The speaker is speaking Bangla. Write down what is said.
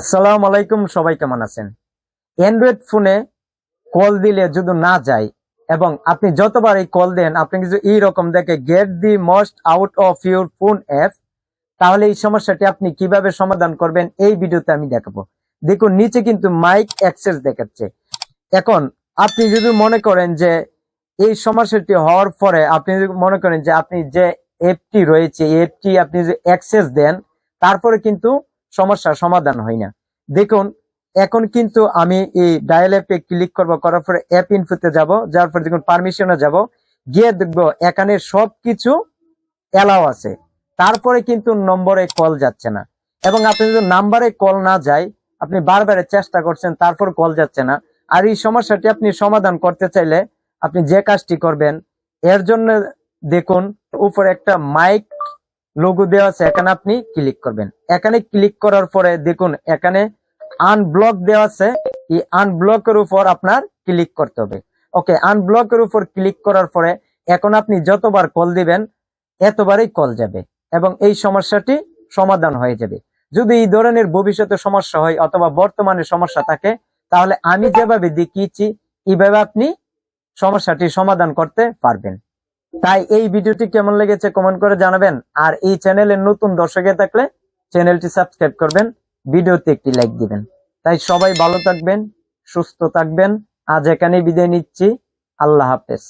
আসসালামু আলাইকুম, সবাই কেমন আছেন? অ্যান্ড্রয়েড ফোনে কল দিলে যদি না যায় এবং আপনি যতবার এই কল দেন, আপনি কিছু এইরকম দেখে get the most out of your phone app তাহলে এই সমস্যাটি আপনি কীভাবে সমাধান করবেন এই ভিডিওতে আমি দেখাবো। দেখুন, নিচে কিন্তু মাইক অ্যাক্সেস দেখাচ্ছে। এখন আপনি যদি মনে করেন যে এই সমস্যাটি হওয়ার পরে আপনি যদি মনে করেন যে আপনি যে অ্যাপটি রয়েছে অ্যাপটি আপনি যে অ্যাক্সেস দেন, তারপরে কিন্তু সমস্যার সমাধান হয় না। দেখুন, এখন কিন্তু আমি এই ডায়াল অ্যাপে ক্লিক করব, করার পরে অ্যাপ ইনফোতে যাব যার পরে দেখুন পারমিশনে যাব, গিয়ে দেখব এখানে সবকিছু এলাও আছে। তারপরে কিন্তু নম্বরে কল যাচ্ছে না। এবং আপনি যদি নাম্বারে কল না যায়, আপনি বারবার চেষ্টা করছেন, তারপর কল যাচ্ছে না। আর এই সমস্যাটি আপনি সমাধান করতে চাইলে আপনি যে কাজটি করবেন, এর জন্য দেখুন, উপরে একটা মাইক লোগো দেওয়া আছে, এখানে আপনি ক্লিক করবেন। এখানে ক্লিক করার পরে দেখুন, এখানে আনব্লক দেওয়া আছে, এই আনব্লকের উপর আপনার ক্লিক করতে হবে। ওকে আনব্লকের উপর ক্লিক করার পরে এখন আপনি যতবার কল দিবেন, এতবারই কল যাবে এবং এই সমস্যাটি সমাধান হয়ে যাবে। যদি এই ধরনের ভবিষ্যতে সমস্যা হয় অথবা বর্তমানে সমস্যা থাকে, তাহলে আমি যেভাবে দেখিয়েছি এইভাবে আপনি সমস্যাটি সমাধান করতে পারবেন। তাই এই ভিডিওটি কেমন লেগেছে কমেন্ট করে জানাবেন। আর এই চ্যানেলের নতুন দর্শকে থাকলে চ্যানেলটি সাবস্ক্রাইব করবেন, ভিডিওতে একটি লাইক দিবেন। তাই সবাই ভালো থাকবেন, সুস্থ থাকবেন। আজ এখানে বিদায় নিচ্ছি। আল্লাহ হাফেজ।